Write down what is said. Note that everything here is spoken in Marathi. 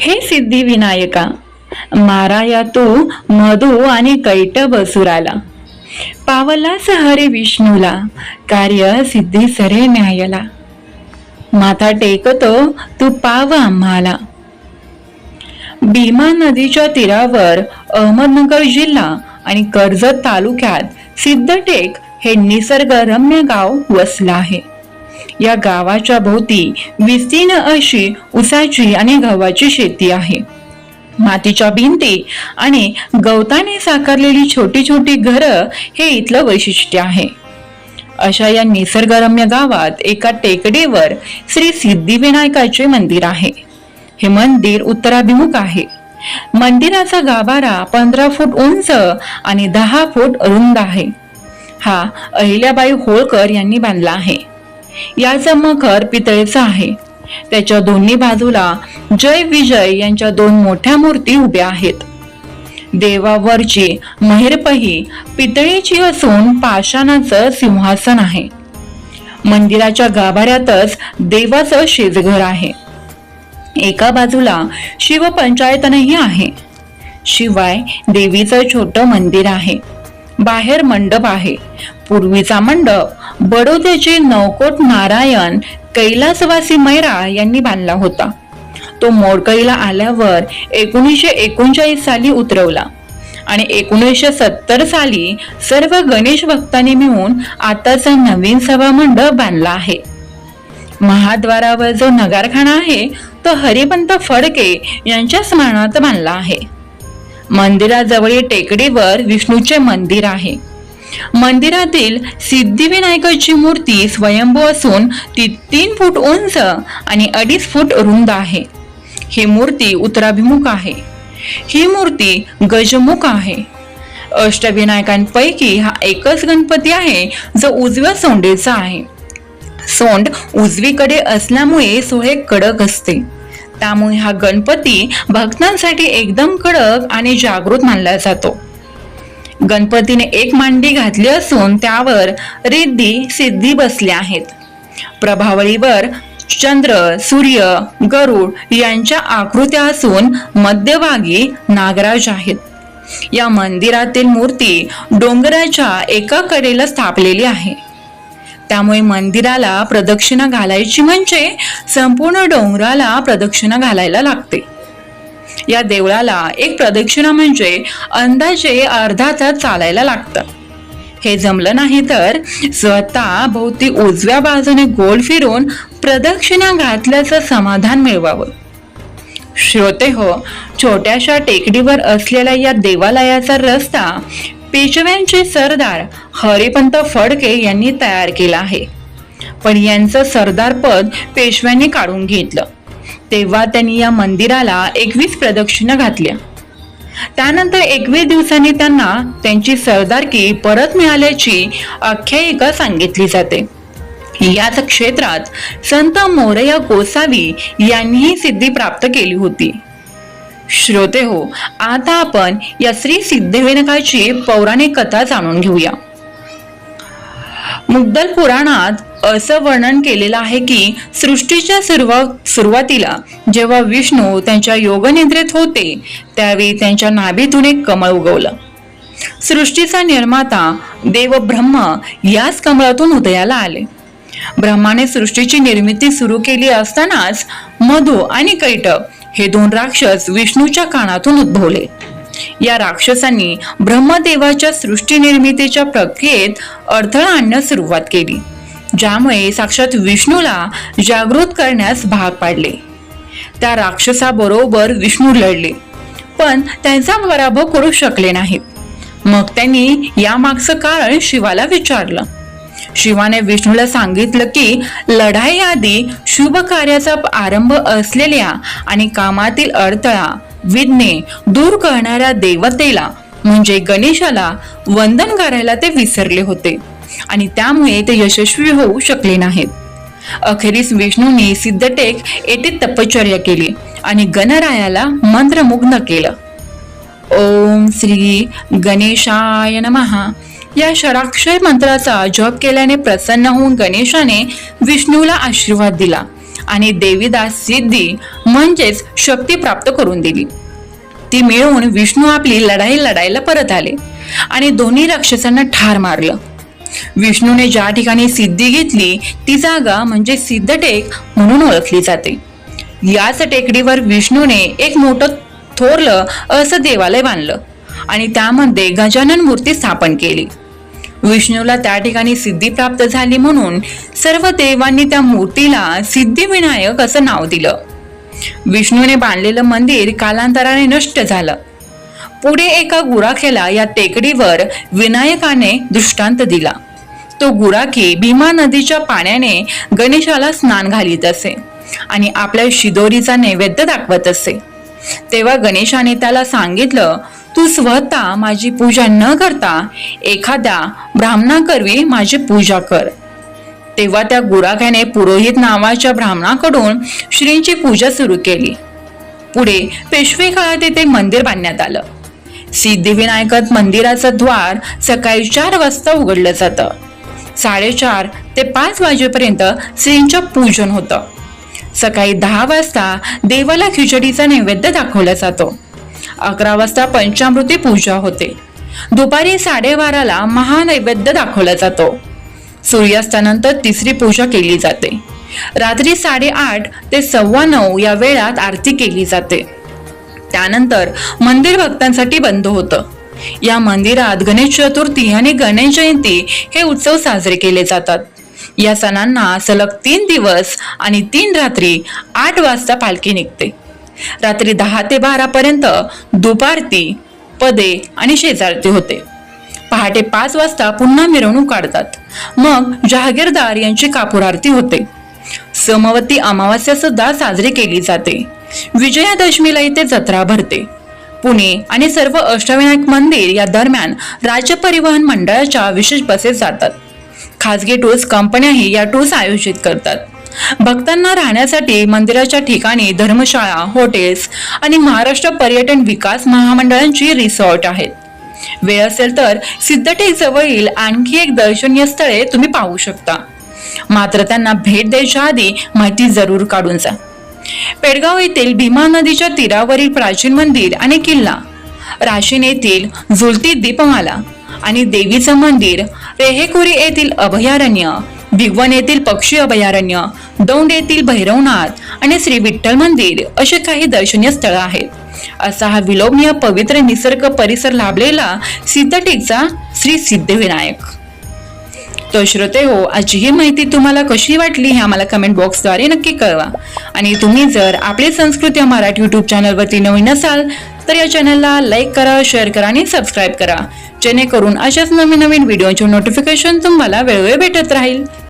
हे सिद्धिविनायका माराया तू मधू आणि कैट बसुराला पावला सहरे विष्णूला कार्य सिद्धी सरे न्यायला. माथा टेकतो तू पाव आम्हाला. भीमा नदीच्या तीरावर अहमदनगर जिल्हा आणि कर्जत तालुक्यात सिद्धटेक हे निसर्गरम्य गाव वसलं आहे. या गावाच्या भोवती विस्तीर्ण अशी उसाची आणि गव्हाची शेती आहे. मातीच्या भिंती आणि गवताने साकारलेली छोटी छोटी घरं हे इथलं वैशिष्ट्य आहे. अशा या निसर्गरम्य गावात एका टेकडीवर श्री सिद्धिविनायकाचे मंदिर आहे. हे मंदिर उत्तराभिमुख आहे. मंदिराचा गाभारा पंधरा फूट उंच आणि दहा फूट रुंद आहे. हा अहिल्याबाई होळकर यांनी बांधला आहे. याचं मखर पितळेचा आहे. त्याच्या दोन्ही बाजूला जय विजय यांच्या दोन मोठ्या मूर्ती उभ्या आहेत. देवावरची मेहरपही पितळीची असून पाषाणाचं सिंहासन आहे. मंदिराच्या गाभाऱ्यातच देवाचं शेजघर आहे. एका बाजूला शिवपंचायतनही आहे. शिवाय देवीचं छोटं मंदिर आहे. बाहेर मंडप आहे. पूर्वीचा मंडप बडोद्याचे नवकोट नारायण कैलासवासी मैरा यांनी बांधला होता. तो मोडकईला आल्यावर एकोणीसशे एकोणचाळीस साली उतरवला आणि एकोणीसशे सत्तर साली सर्व गणेश भक्तांनी मिळून आताचा नवीन सभा मंडप बांधला आहे. महाद्वारावर जो नगारखाना आहे तो हरिपंत फडके यांच्या स्मरणात बांधला आहे. मंदिराजवळील टेकडीवर विष्णूचे मंदिर आहे. मंदिरातील सिद्धिविनायकाची मूर्ती स्वयंभू असून ती तीन फूट उंच आणि अडीच फूट रुंद आहे. ही मूर्ती उत्तराभिमुख आहे. ही मूर्ती गजमुख आहे. अष्टविनायकांपैकी हा एकच गणपती आहे जो उजव्या सोंडेचा आहे. सोंड उजवीकडे असल्यामुळे सोहे कडक असते. त्यामुळे हा गणपती भक्तांसाठी एकदम कडक आणि जागृत मानला जातो. गणपतीने एक मांडी घातली असून त्यावर रिद्धी सिद्धी बसल्या आहेत. प्रभावळीवर चंद्र सूर्य गरुड यांच्या आकृत्या असून मध्यभागी नागराज आहेत. या मंदिरातील मूर्ती डोंगराच्या एका कडेला स्थापलेली आहे. त्यामुळे मंदिराला प्रदक्षिणा घालायची म्हणजे संपूर्ण डोंगराला प्रदक्षिणा घालायला लागते. या देवळाला एक प्रदक्षिणा म्हणजे अंदाजे अर्धा तास चालायला लागतं. हे जमलं नाही तर स्वतः भोवती उजव्या बाजूने गोल फिरून प्रदक्षिणा घातल्याचं समाधान मिळवावं. श्रोते हो छोट्याशा टेकडीवर असलेल्या या देवालयाचा रस्ता पेशव्यांचे सरदार हरिपंत फडके यांनी तयार केला आहे. पण यांचं सरदारपद पेशव्यांनी काढून घेतलं. तेव्हा त्यांनी या मंदिराला एकवीस प्रदक्षिणा घातल्या त्यानंतर एकवीस दिवसांनी त्यांना त्यांची सरदारकी परत मिळाल्याची आख्यायिका सांगितली जाते. याच क्षेत्रात संत मोरया गोसावी यांनीही सिद्धी प्राप्त केली होती. श्रोते हो आता आपण या श्री सिद्धिविनायकाची पौराणिक कथा जाणून घेऊया. मुद्दल पुराणात असं वर्णन केलेलं आहे की सृष्टीच्या सुरुवात सुरुवातीला जेव्हा विष्णू त्यांच्या योगनिद्रेत होते त्यावेळी त्यांच्या नाभीतून एक कमळ उगवलं. सृष्टीचा निर्माता देव ब्रह्म याच कमळातून उदयाला आले. ब्रह्माने सृष्टीची निर्मिती सुरू केली असतानाच मधु आणि कैटभ हे दोन राक्षस विष्णूच्या कानातून उद्भवले. या राक्षसांनी ब्रह्मदेवाच्या सृष्टी निर्मितीच्या प्रक्रियेत अडथळा आणण्यास सुरुवात केली. ज्यामुळे साक्षात विष्णूला जागृत करण्यास भाग पाडले. त्या राक्षसाबरोबर विष्णू लढले पण त्यांचा पराभव करू शकले नाहीत मग त्यांनी यामागचं कारण शिवाला विचारलं. शिवाने विष्णूला सांगितलं की लढाई आधी शुभ कार्याचा आरंभ असलेल्या आणि कामातील अडथळा विघ्ने दूर करणाऱ्या देवतेला म्हणजे गणेशाला वंदन करायला ते विसरले होते. आणि त्यामुळे ते यशस्वी होऊ शकले नाहीत. अखेरीस विष्णूने सिद्धटेक येथे तपश्चर्या केली आणि गणरायाला मंत्रमुग्ध केलं. ओम श्री गणेशाय नमहा या षडाक्षर मंत्राचा जप केल्याने प्रसन्न होऊन गणेशाने विष्णूला आशीर्वाद दिला आणि देवीदास सिद्धी म्हणजेच शक्ती प्राप्त करून दिली. ती मिळवून विष्णू आपली लढाई लढायला परत आले आणि दोन्ही राक्षसांना ठार मारलं. विष्णूने ज्या ठिकाणी सिद्धी घेतली ती जागा म्हणजे सिद्धटेक म्हणून ओळखली जाते. याच टेकडीवर विष्णूने एक मोठं थोरलं असं देवालय बांधलं आणि त्यामध्ये गजानन मूर्ती स्थापन केली. विष्णूला त्या ठिकाणी सिद्धी प्राप्त झाली म्हणून सर्व देवांनी त्या मूर्तीला सिद्धिविनायक असं नाव दिलं. विष्णूने बांधलेलं मंदिर कालांतराने नष्ट झालं. पुढे एका गुराखेला या टेकडीवर विनायकाने दृष्टांत दिला. तो गुराखी भीमा नदीच्या पाण्याने गणेशाला स्नान घालीत असे आणि आपल्या शिदोरीचा नैवेद्य दाखवत असे. तेव्हा गणेशाने त्याला सांगितलं तू स्वतः माझी पूजा न करता एखाद्या ब्राह्मणाकरवी माझी पूजा कर. तेव्हा त्या गुराख्याने पुरोहित नावाच्या ब्राह्मणाकडून श्रींची पूजा सुरू केली. पुढे पेशवे काळात येथे मंदिर बांधण्यात आलं. सिद्धिविनायकात मंदिराचं द्वार सकाळी चार वाजता उघडलं जातं. साडेचार ते पाच वाजेपर्यंत श्रींचं पूजन होतं. सकाळी दहा वाजता देवाला खिचडीचा नैवेद्य दाखवला जातो. अकरा वाजता पंचामृती पूजा होते. दुपारी साडेबाराला महानैवेद्य दाखवला जातो. सूर्यास्तानंतर तिसरी पूजा केली जाते. रात्री साडेआठ ते सव्वा नऊ या वेळात आरती केली जाते. त्यानंतर मंदिर भक्तांसाठी बंद होतं. या मंदिरात गणेश चतुर्थी आणि गणेश जयंती हे उत्सव साजरे केले जातात. या सणांना सलग तीन दिवस आणि तीन रात्री आठ वाजता पालखी निघते. रात्री दहा ते बारा पर्यंत दुपारती पदे आणि शेजारती होते. पहाटे पाच वाजता पुन्हा मिरवणूक काढतात. मग जहागीरदार यांची कापूर आरती होते. समवती अमावास्या सुद्धा साजरी केली जाते. विजयादशमीला इथे जत्रा भरते. पुणे आणि सर्व अष्टविनायक मंदिर या दरम्यान राज्य परिवहन मंडळाच्या विशेष बसेस जातात. खाजगी टूर्स कंपन्याही या टूर्स आयोजित करतात. भक्तांना राहण्यासाठी मंदिराच्या ठिकाणी धर्मशाळा हॉटेल्स आणि महाराष्ट्र पर्यटन विकास महामंडळांची रिसॉर्ट आहेत. वेळ असेल तर सिद्धटेक जवळील आणखी एक दर्शनीय स्थळे तुम्ही पाहू शकता. मात्र त्यांना भेट द्यायच्या आधी माहिती जरूर काढून जा. पेडगाव येथील भीमा नदीच्या तीरावरील प्राचीन मंदिर आणि किल्ला राशीन येथील झुलती दीपमाला आणि देवीचं मंदिर रेहेकुरी येथील अभयारण्य भिगवण येथील पक्षी अभयारण्य दौंड येथील भैरवनाथ आणि श्री विठ्ठल मंदिर असे काही दर्शनीय स्थळं आहेत. असा हा विलोभनीय पवित्र निसर्ग परिसर लाभलेला सिद्धटेकचा श्री सिद्धिविनायक. तर श्रोते हो आजची ही माहिती तुम्हाला कशी वाटली हे आम्हाला कमेंट बॉक्सद्वारे नक्की कळवा. आणि तुम्ही जर आपली संस्कृती मराठी यूट्यूब चॅनलवरती नवीन असाल तर या चॅनलला लाईक करा शेअर करा आणि सबस्क्राईब करा. जेणेकरून अशाच नवीन नवीन व्हिडिओचे नोटिफिकेशन तुम्हाला वेळोवेळी भेटत राहील.